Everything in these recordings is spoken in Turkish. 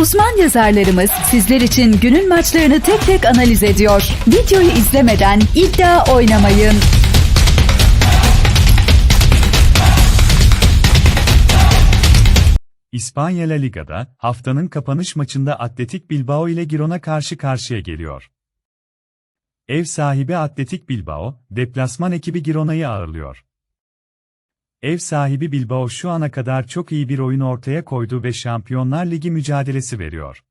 Uzman yazarlarımız sizler için günün maçlarını tek tek analiz ediyor. Videoyu izlemeden iddia oynamayın. İspanya La Liga'da haftanın kapanış maçında Atletik Bilbao ile Girona karşı karşıya geliyor. Ev sahibi Atletik Bilbao, deplasman ekibi Girona'yı ağırlıyor. Ev sahibi Bilbao şu ana kadar çok iyi bir oyun ortaya koydu ve Şampiyonlar Ligi mücadelesi veriyor.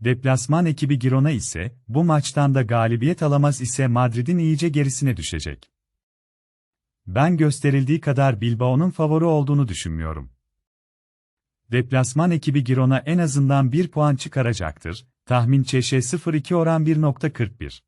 Deplasman ekibi Girona ise, bu maçtan da galibiyet alamaz ise Madrid'in iyice gerisine düşecek. Ben gösterildiği kadar Bilbao'nun favori olduğunu düşünmüyorum. Deplasman ekibi Girona en azından 1 puan çıkaracaktır. Tahmin Çeşe 0-2 oran 1.41.